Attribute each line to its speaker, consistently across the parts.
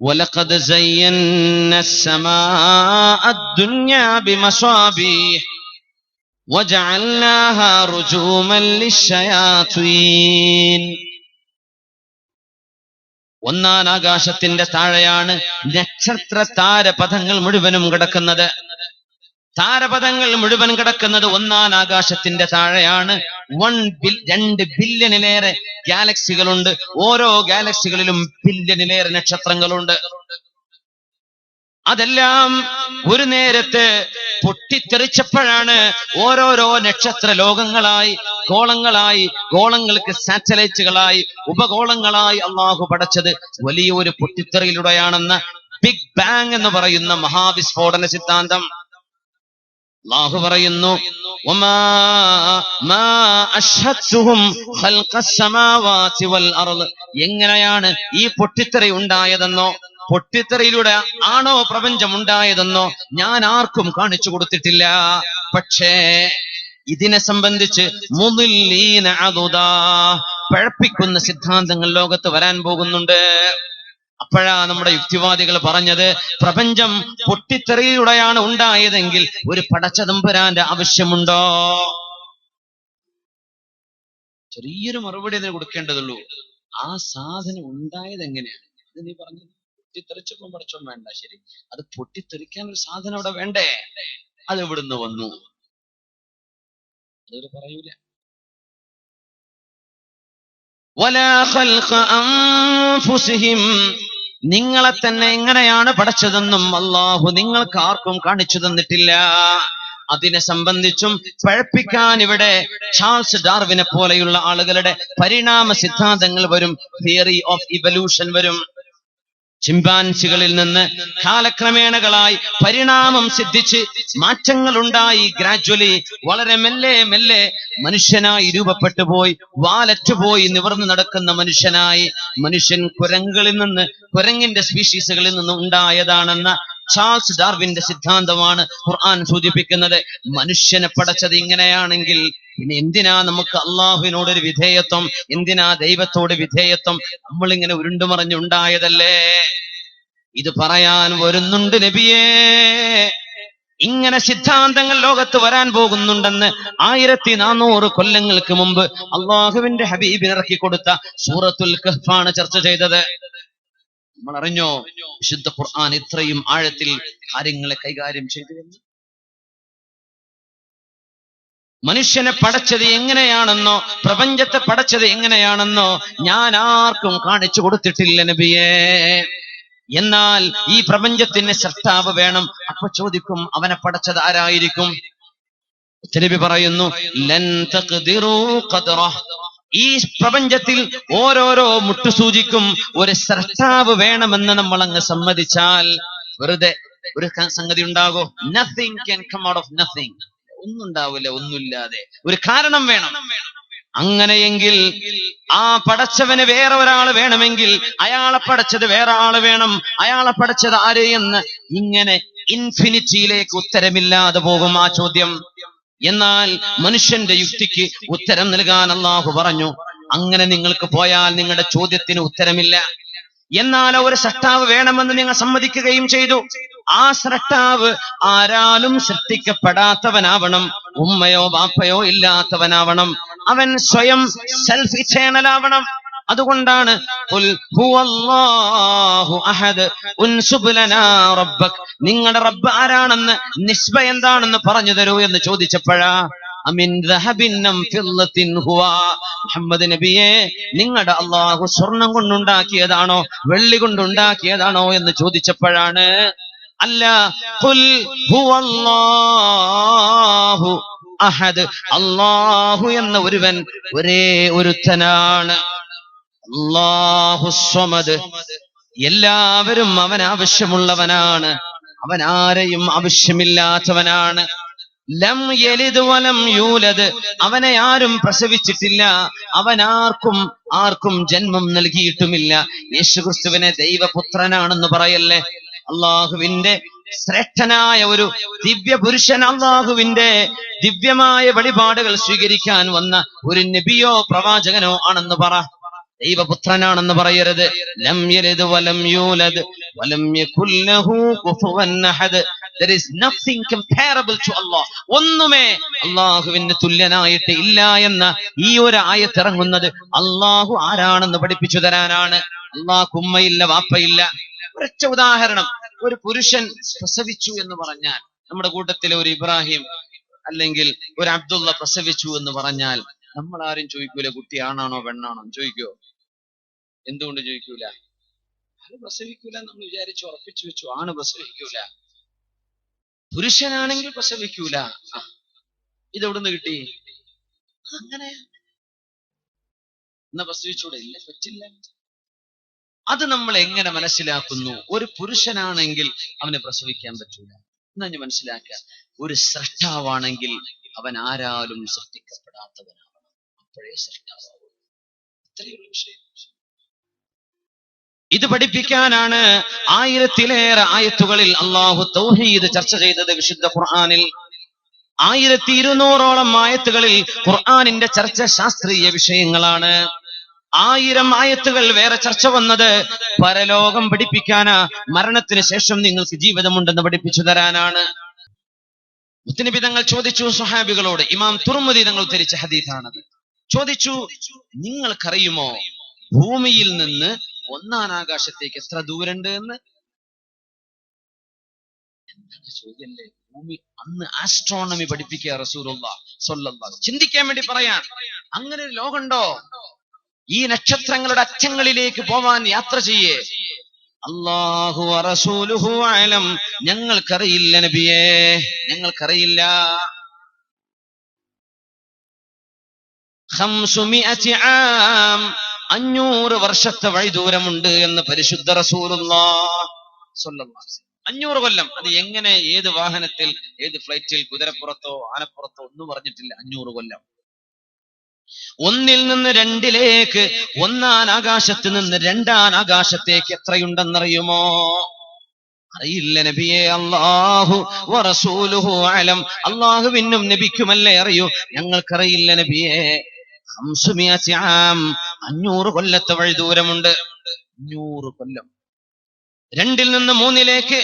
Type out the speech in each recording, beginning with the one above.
Speaker 1: ولقد زينا السماء الدنيا بمصابيح وجعلناها رجوما للشياطين ഒന്നാം ആകാശത്തിന്റെ താഴെയാണ് നക്ഷത്ര താരപഥങ്ങൾ മുഴുവനും കിടക്കുന്നത് താരപഥങ്ങൾ മുഴുവൻ കിടക്കുന്നത് ഒന്നാം ആകാശത്തിന്റെ താഴെയാണ് വൺ ബിൽ രണ്ട് ബില്യണിലേറെ ഗാലക്സികളുണ്ട് ഓരോ ഗാലക്സികളിലും ബില്യണിലേറെ നക്ഷത്രങ്ങളുണ്ട്. അതെല്ലാം ഒരു നേരത്ത് പൊട്ടിത്തെറിച്ചപ്പോഴാണ് ഓരോരോ നക്ഷത്ര ലോകങ്ങളായി ഗോളങ്ങളായി ഗോളങ്ങൾക്ക് സാറ്റലൈറ്റുകളായി ഉപഗോളങ്ങളായി അള്ളാഹു പടച്ചത് വലിയൊരു പൊട്ടിത്തെറിയിലൂടെയാണെന്ന ബിഗ് ബാങ് എന്ന് പറയുന്ന മഹാവിസ്ഫോടന സിദ്ധാന്തം. അള്ളാഹു പറയുന്നു "വമാ മാ അശ്ഹദ്തുഹും ഖൽഖസ് സമാവാതി വൽ എങ്ങനെയാണ് ഈ പൊട്ടിത്തെറി ഉണ്ടായതെന്നോ പൊട്ടിത്തെറിയിലൂടെ ആണോ പ്രപഞ്ചം ഉണ്ടായതെന്നോ ഞാൻ ആർക്കും കാണിച്ചു കൊടുത്തിട്ടില്ല. പക്ഷേ ഇതിനെ സംബന്ധിച്ച് മുദില്ലീന അദുദാ, പഴപ്പിക്കുന്ന സിദ്ധാന്തങ്ങൾ ലോകത്ത് വരാൻ പോകുന്നുണ്ട്. അപ്പോഴാ നമ്മുടെ യുക്തിവാദികൾ പറഞ്ഞത് പ്രപഞ്ചം പൊട്ടിത്തെറിയുടെയാണ് ഉണ്ടായതെങ്കിൽ ഒരു പടച്ചതമ്പരാന്റെ ആവശ്യമുണ്ടോ? ചെറിയൊരു മറുപടി അതിന് കൊടുക്കേണ്ടതുള്ളൂ. ആ സാധനം ഉണ്ടായത് എങ്ങനെയാണ് നീ പറഞ്ഞു പൊട്ടിത്തെറിച്ചപ്പം പഠിച്ചോ വേണ്ട ശരി. അത് പൊട്ടിത്തെറിക്കാൻ ഒരു സാധനം അവിടെ വേണ്ടേ? അത് ഇവിടുന്ന് വന്നു? അതൊരു പറയൂല. നിങ്ങളെ തന്നെ എങ്ങനെയാണ് പഠിച്ചതെന്നും അള്ളാഹു നിങ്ങൾക്ക് ആർക്കും കാണിച്ചു തന്നിട്ടില്ല. അതിനെ സംബന്ധിച്ചും പഴപ്പിക്കാൻ ഇവിടെ ചാൾസ് ഡാർവിനെ പോലെയുള്ള ആളുകളുടെ പരിണാമ സിദ്ധാന്തങ്ങൾ വരും. തിയറി ഓഫ് ഇവല്യൂഷൻ വരും. ചിമ്പാൻസികളിൽ നിന്ന് കാലക്രമേണകളായി പരിണാമം സിദ്ധിച്ച് മാറ്റങ്ങൾ ഉണ്ടായി ഗ്രാജ്വലി വളരെ മെല്ലെ മെല്ലെ മനുഷ്യനായി രൂപപ്പെട്ടു പോയി വാലറ്റുപോയി നിവർന്നു നടക്കുന്ന മനുഷ്യനായി മനുഷ്യൻ കുരങ്ങുകളിൽ നിന്ന് കുരങ്ങിന്റെ സ്പീഷീസുകളിൽ നിന്ന് ഉണ്ടായതാണെന്ന ചാൾസ് ഡാർവിന്റെ സിദ്ധാന്തമാണ് ഖുർആൻ സൂചിപ്പിക്കുന്നത്. മനുഷ്യനെ പടച്ചത് ഇങ്ങനെയാണെങ്കിൽ പിന്നെ എന്തിനാ നമുക്ക് അള്ളാഹുവിനോട് ഒരു വിധേയത്വം എന്തിനാ ദൈവത്തോട് വിധേയത്വം? നമ്മളിങ്ങനെ ഉരുണ്ടുമറിഞ്ഞുണ്ടായതല്ലേ? ഇത് പറയാൻ വരുന്നുണ്ട് നബിയേ. ഇങ്ങനെ സിദ്ധാന്തങ്ങൾ ലോകത്ത് വരാൻ പോകുന്നുണ്ടെന്ന് ആയിരത്തി നാനൂറ് കൊല്ലങ്ങൾക്ക് മുമ്പ് അള്ളാഹുവിന്റെ ഹബീബിനിറക്കി കൊടുത്ത സൂറത്തുൽ കഹ്ഫാണ് ചർച്ച ചെയ്തത്. നമ്മൾ അറിഞ്ഞോ വിശുദ്ധ ഖുർആൻ ഇത്രയും ആഴത്തിൽ കാര്യങ്ങളെ കൈകാര്യം ചെയ്തു മനുഷ്യനെ പടച്ചത് എങ്ങനെയാണെന്നോ പ്രപഞ്ചത്തെ പടച്ചത് എങ്ങനെയാണെന്നോ ഞാൻ ആർക്കും കാണിച്ചു കൊടുത്തിട്ടില്ല നബിയേ. എന്നാൽ ഈ പ്രപഞ്ചത്തിന് സൃഷ്ടാവ് വേണം. അപ്പൊ ചോദിക്കും അവനെ പടച്ചത് ആരായിരിക്കും? നബി പറയുന്നു ലൻ ഈ പ്രപഞ്ചത്തിൽ ഓരോരോ മുട്ടുസൂചിക്കും ഒരു സ്രഷ്ടാവ് വേണമെന്ന് നമ്മൾ അങ്ങ് സമ്മതിച്ചാൽ വെറുതെ ഒരു സംഗതി ഉണ്ടാകോ? Nothing can come out of nothing ഒന്നും ഉണ്ടാവില്ല ഒന്നുമില്ലാതെ. ഒരു കാരണം വേണം. അങ്ങനെയെങ്കിൽ ആ പടച്ചവന് വേറെ ഒരാൾ വേണമെങ്കിൽ അയാളെ പടച്ചത് വേറെ ആൾ വേണം. അയാളെ പടച്ചത് ആര് എന്ന് ഇങ്ങനെ ഇൻഫിനിറ്റിയിലേക്ക് ഉത്തരമില്ലാതെ പോകും ആ ചോദ്യം. എന്നാൽ മനുഷ്യന്റെ യുക്തിക്ക് ഉത്തരം നൽകാൻ അള്ളാഹു പറഞ്ഞു. അങ്ങനെ നിങ്ങൾക്ക് പോയാൽ നിങ്ങളുടെ ചോദ്യത്തിന് ഉത്തരമില്ല. എന്നാൽ ഒരു സൃഷ്ടാവ് വേണമെന്ന് നിങ്ങൾ സമ്മതിക്കുകയും ചെയ്തു. ആ സൃഷ്ടാവ് ആരാലും സൃഷ്ടിക്കപ്പെടാത്തവനാവണം. ഉമ്മയോ ബാപ്പയോ ഇല്ലാത്തവനാവണം. അവൻ സ്വയം സെൽഫ് ഇച്ഛേണലാവണം അതുകൊണ്ടാണ് നിങ്ങളുടെ റബ്ബ് ആരാണെന്ന് നിസ്ബ എന്താണെന്ന് പറഞ്ഞു തരൂ എന്ന് ചോദിച്ചപ്പോഴാ മുഹമ്മദ് നബിയെ നിങ്ങളുടെ അള്ളാഹു സ്വർണം കൊണ്ടുണ്ടാക്കിയതാണോ വെള്ളി കൊണ്ടുണ്ടാക്കിയതാണോ എന്ന് ചോദിച്ചപ്പോഴാണ് അല്ല ഖുൽ ഹുവല്ലാഹു അഹദ്. എന്ന ഒരുവൻ ഒരേ ഒരുത്തനാണ്. എല്ലാവരും അവൻ ആവശ്യമുള്ളവനാണ്. അവൻ ആരെയും ആവശ്യമില്ലാത്തവനാണ്. ലം യലിദ് വലം യൂലദ്. അവനെ ആരും പ്രസവിച്ചിട്ടില്ല. അവൻ ആർക്കും ആർക്കും ജന്മം നൽകിയിട്ടുമില്ല. യേശുക്രിസ്തുവിനെ ദൈവപുത്രനാണെന്ന് പറയല്ലേ? അള്ളാഹുവിന്റെ ശ്രേഷ്ഠനായ ഒരു ദിവ്യ പുരുഷൻ അള്ളാഹുവിന്റെ ദിവ്യമായ വഴിപാടുകൾ സ്വീകരിക്കാൻ വന്ന ഒരു നബിയോ പ്രവാചകനോ ആണെന്ന് പറ. ദൈവപുത്രനാണെന്ന് പറയരുത്. ലം യലിദ് വലം യൂലദ്. വലം യകുൽ ലഹു കുഫുവൻ അഹദ്. There is nothing comparable to Allah. ഒന്നുമേ അള്ളാഹുവിന് തുല്യനായിട്ട് ഇല്ല എന്ന ഈ ഒരു ആയത്തിറങ്ങുന്നത് അള്ളാഹു ആരാണെന്ന് പഠിപ്പിച്ചു തരാനാണ്. അള്ളാഹ് ഉമ്മയില്ല വാപ്പയില്ല. ഒരൊറ്റ ഉദാഹരണം. ഒരു പുരുഷൻ പ്രസവിച്ചു എന്ന് പറഞ്ഞാൽ നമ്മുടെ കൂട്ടത്തിലെ ഒരു ഇബ്രാഹിം അല്ലെങ്കിൽ ഒരു അബ്ദുള്ള പ്രസവിച്ചു എന്ന് പറഞ്ഞാൽ നമ്മൾ ആരും ചോദിക്കൂല കുട്ടി ആണാണോ പെണ്ണാണോ. ചോദിക്കോ? എന്തുകൊണ്ട് ചോദിക്കൂല? അത് പ്രസവിക്കൂല നമ്മൾ വിചാരിച്ചു ഉറപ്പിച്ചു വെച്ചു. ആണ് പ്രസവിക്കൂല. പുരുഷനാണെങ്കിൽ പ്രസവിക്കൂല. ഇതെവിടുന്ന് കിട്ടി? അങ്ങനെ. എന്നാ പ്രസവിച്ചൂടെ? ഇല്ല പറ്റില്ല. അത് നമ്മൾ എങ്ങനെ മനസ്സിലാക്കുന്നു? ഒരു പുരുഷനാണെങ്കിൽ അവനെ പ്രസവിക്കാൻ പറ്റൂല. എന്നാ മനസ്സിലാക്കുക? ഒരു സൃഷ്ടാവാണെങ്കിൽ അവൻ ആരാലും സൃഷ്ടിക്കപ്പെടാത്തവനാവണം ഇത് പഠിപ്പിക്കാനാണ് ആയിരത്തിലേറെ ആയത്തുകളിൽ അള്ളാഹു തൗഹീദ് ചർച്ച ചെയ്തത് വിശുദ്ധ ഖുർആാനിൽ. ആയിരത്തി ഇരുന്നൂറോളം ആയത്തുകളിൽ ഖുർആാനിന്റെ ചർച്ച ശാസ്ത്രീയ വിഷയങ്ങളാണ്. ആയിരം ആയത്തുകൾ വേറെ ചർച്ച വന്നത് പരലോകം പഠിപ്പിക്കാനാ മരണത്തിന് ശേഷം നിങ്ങൾക്ക് ജീവിതമുണ്ടെന്ന് പഠിപ്പിച്ചു തരാനാണ്. മുത്തനബി തങ്ങൾ ചോദിച്ചു സുഹാബികളോട് ഇമാം തുറമുദി തങ്ങൾ ഉദ്ധരിച്ച ഹദീഥാണത് ചോദിച്ചു നിങ്ങൾക്കറിയുമോ ഭൂമിയിൽ നിന്ന് ഒന്നാം ആകാശത്തേക്ക് എത്ര ദൂരണ്ട് എന്ന്? ചോദ്യല്ലേ? ഭൂമി അന്ന് ആസ്ട്രോണമി പഠിപ്പിക്കുക റസൂലുള്ള സ്വല്ലല്ലാഹു ചിന്തിക്കാൻ വേണ്ടി പറയാൻ അങ്ങനെ ഒരു ലോകമുണ്ടോ? ഈ നക്ഷത്രങ്ങളുടെ അറ്റങ്ങളിലേക്ക് പോവാൻ യാത്ര ചെയ്യേ. അള്ളാഹു റസൂലുഹു അലം. ഞങ്ങൾക്കറിയില്ല നബിയേ. ഞങ്ങൾക്കറിയില്ല. അഞ്ഞൂറ് വർഷത്തെ വഴിദൂരമുണ്ട് എന്ന് പരിശുദ്ധ റസൂലുള്ള. അഞ്ഞൂറ് കൊല്ലം. അത് എങ്ങനെ ഏത് വാഹനത്തിൽ ഏത് ഫ്ലൈറ്റിൽ കുതിരപ്പുറത്തോ ആനപ്പുറത്തോ ഒന്നും പറഞ്ഞിട്ടില്ല. അഞ്ഞൂറ് കൊല്ലം. ഒന്നിൽ നിന്ന് രണ്ടിലേക്ക് ഒന്നാൻ ആകാശത്ത് നിന്ന് രണ്ടാൻ ആകാശത്തേക്ക് എത്രയുണ്ടെന്നറിയുമോ? അറിയില്ല നബിയെ. അള്ളാഹു അലം. അള്ളാഹുവിനും നബിക്കുമല്ലേ അറിയൂ? ഞങ്ങൾക്കറിയില്ല നബിയെ. അഞ്ഞൂറ് കൊല്ലത്തെ വഴി ദൂരമുണ്ട്. അഞ്ഞൂറ് കൊല്ലം. രണ്ടിൽ നിന്ന് മൂന്നിലേക്ക്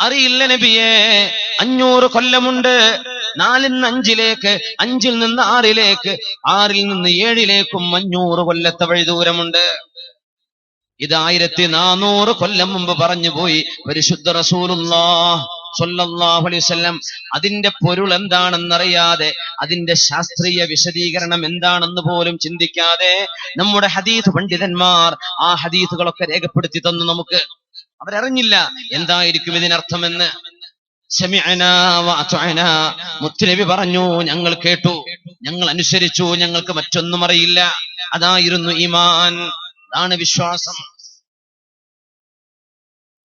Speaker 1: അറിയില്ല നബിയെ. അഞ്ഞൂറ് കൊല്ലമുണ്ട്. നാലിൽ നിന്ന് അഞ്ചിലേക്ക് അഞ്ചിൽ നിന്ന് ആറിലേക്ക് ആറിൽ നിന്ന് ഏഴിലേക്കും അഞ്ഞൂറ് കൊല്ലത്തെ വഴി ദൂരമുണ്ട്. ഇത് ആയിരത്തി നാനൂറ് കൊല്ലം മുമ്പ് പറഞ്ഞു പോയി. പരിശുദ്ധ റസൂലുള്ളാഹ്. വസല്ലം അതിന്റെ പൊരുൾ എന്താണെന്നറിയാതെ അതിന്റെ ശാസ്ത്രീയ വിശദീകരണം എന്താണെന്ന് പോലും ചിന്തിക്കാതെ നമ്മുടെ ഹദീസ് പണ്ഡിതന്മാർ ആ ഹദീസുകളൊക്കെ രേഖപ്പെടുത്തി തന്നു നമുക്ക്. അവരറിഞ്ഞില്ല എന്തായിരിക്കും ഇതിനർത്ഥമെന്ന്. മുത്തുനബി പറഞ്ഞു ഞങ്ങൾ കേട്ടു ഞങ്ങൾ അനുസരിച്ചു ഞങ്ങൾക്ക് മറ്റൊന്നും അറിയില്ല. അതായിരുന്നു ഈമാൻ. അതാണ് വിശ്വാസം.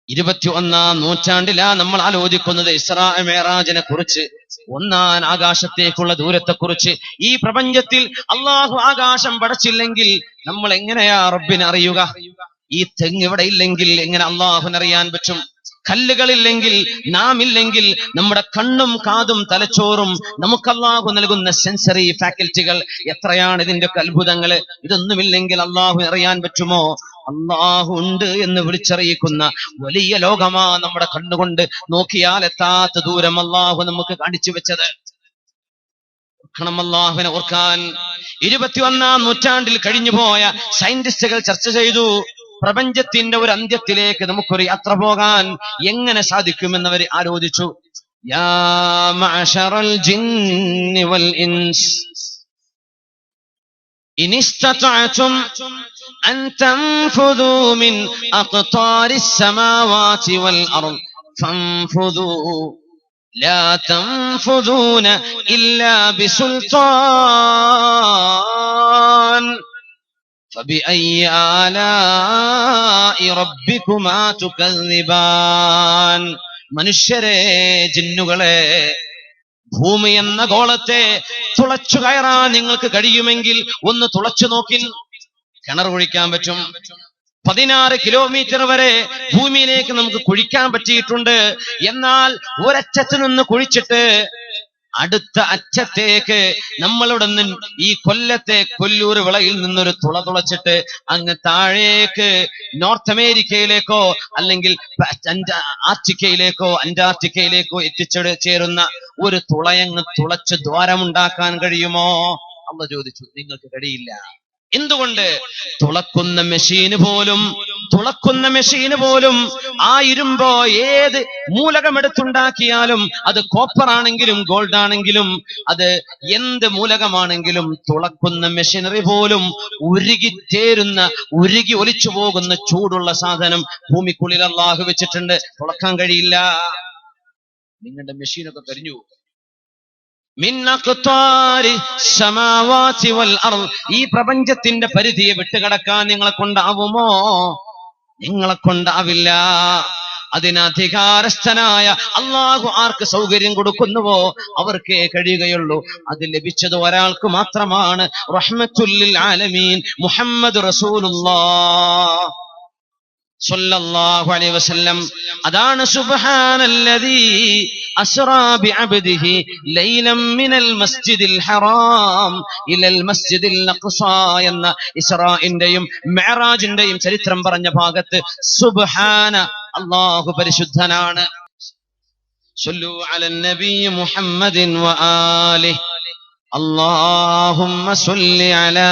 Speaker 1: ഇരുപത്തി ഒന്നാം നൂറ്റാണ്ടിലാ നമ്മൾ ആലോചിക്കുന്നത് ഇസ്രാ മേറാജിനെ കുറിച്ച് ഒന്നാം ആകാശത്തേക്കുള്ള ദൂരത്തെ കുറിച്ച് ഈ പ്രപഞ്ചത്തിൽ അള്ളാഹു ആകാശം പടച്ചില്ലെങ്കിൽ നമ്മൾ എങ്ങനെയാ റബ്ബിനെ അറിയുക? ഈ തെങ്ങ് ഇവിടെ ഇല്ലെങ്കിൽ എങ്ങനെ അള്ളാഹുനറിയാൻ പറ്റും? കല്ലുകളില്ലെങ്കിൽ നാം ഇല്ലെങ്കിൽ നമ്മുടെ കണ്ണും കാതും തലച്ചോറും നമുക്കല്ലാഹു നൽകുന്ന സെൻസറി ഫാക്കൽറ്റികൾ എത്രയാണ് ഇതിന്റെ ഒക്കെ അത്ഭുതങ്ങൾ? ഇതൊന്നുമില്ലെങ്കിൽ അള്ളാഹു അറിയാൻ പറ്റുമോ? അള്ളാഹു ഉണ്ട് എന്ന് വിളിച്ചറിയിക്കുന്ന വലിയ ലോകമാ നമ്മുടെ കണ്ണുകൊണ്ട് നോക്കിയാൽ എത്താത്ത ദൂരം അള്ളാഹു നമുക്ക് കാണിച്ചു വെച്ചത്. ഓർക്കണം അള്ളാഹുവിനെ ഓർക്കാൻ. ഇരുപത്തിയൊന്നാം നൂറ്റാണ്ടിൽ കഴിഞ്ഞുപോയ സയന്റിസ്റ്റുകൾ ചർച്ച ചെയ്തു പ്രപഞ്ചത്തിന്റെ ഒരു അന്ത്യത്തിലേക്ക് നമുക്കൊരു യാത്ര പോകാൻ എങ്ങനെ സാധിക്കുമെന്നവർ ആലോചിച്ചു. യാ ജിന്നി വൽ ഇൻസ്. إن استطعتم أن تنفذوا من أقطار السماوات والأرض فانفذوا لا تنفذون إلا بسلطان فبأي آلاء ربكما تكذبان മനുഷ്യരെ ജിന്നുകളെ ഭൂമി എന്ന ഗോളത്തെ തുളച്ചു കയറാൻ നിങ്ങൾക്ക് കഴിയുമെങ്കിൽ ഒന്ന് തുളച്ചു നോക്കി കിണർ കുഴിക്കാൻ പറ്റും. പതിനാറ് കിലോമീറ്റർ വരെ ഭൂമിയിലേക്ക് നമുക്ക് കുഴിക്കാൻ പറ്റിയിട്ടുണ്ട്. എന്നാൽ ഒരറ്റത്ത് നിന്ന് കുഴിച്ചിട്ട് അടുത്ത അറ്റത്തേക്ക് നമ്മളിവിടെ നിന്ന് ഈ കൊല്ലത്തെ കൊല്ലൂർ വിളയിൽ നിന്നൊരു തുള തുളച്ചിട്ട് അങ്ങ് താഴേക്ക് നോർത്ത് അമേരിക്കയിലേക്കോ അല്ലെങ്കിൽ ആർട്ടിക്കയിലേക്കോ അന്റാർട്ടിക്കയിലേക്കോ എത്തിച്ചെടു ചേരുന്ന ഒരു തുളയങ്ങ് തുളച്ച് ദ്വാരമുണ്ടാക്കാൻ കഴിയുമോ? അമ്മ ചോദിച്ചു നിങ്ങൾക്ക് കഴിയില്ല. എന്തുകൊണ്ട്? തുളക്കുന്ന മെഷീന് പോലും തുളക്കുന്ന മെഷീന് പോലും ആ ഇരുമ്പോ ഏത് മൂലകമെടുത്തുണ്ടാക്കിയാലും അത് കോപ്പർ ആണെങ്കിലും ഗോൾഡ് ആണെങ്കിലും അത് എന്ത് മൂലകമാണെങ്കിലും തുളക്കുന്ന മെഷീനറി പോലും ഉരുകിച്ചേരുന്ന ഉരുകി ഒലിച്ചു പോകുന്ന ചൂടുള്ള സാധനം ഭൂമിക്കുള്ളിൽ അള്ളാഹു വെച്ചിട്ടുണ്ട്. തുളക്കാൻ കഴിയില്ല. നിങ്ങളുടെ മെഷീനൊക്കെ കരിഞ്ഞു ഈ പ്രപഞ്ചത്തിന്റെ പരിധിയെ വിട്ടുകിടക്കാൻ നിങ്ങളെ കൊണ്ടാവുമോ? നിങ്ങളെ കൊണ്ടാവില്ല. അതിനധികാരസ്ഥനായ അള്ളാഹു ആർക്ക് സൗകര്യം കൊടുക്കുന്നുവോ അവർക്കേ കഴിയുകയുള്ളൂ. അത് ലഭിച്ചത് ഒരാൾക്ക് മാത്രമാണ്. റഹ്മത്തുല്ലിൽ ആലമീൻ മുഹമ്മദ് റസൂലുള്ളാഹ് സല്ലല്ലാഹു അലൈഹി വസല്ലം അതാണ് സുബ്ഹാനല്ലദീ അസ്റാ ബിഅബ്ദിഹി ലൈലം മിനൽ മസ്ജിദിൽ ഹറാം ഇലൽ മസ്ജിദിൽ അഖ്സാ എന്ന ഇസ്രാഇന്റെയും മിഅ്റാജിന്റെയും ചരിത്രം പറഞ്ഞ ഭാഗത്ത് സുബ്ഹാന അല്ലാഹു പരിശുദ്ധനാണ് صلوا على النبي محمد وآله اللهم صل على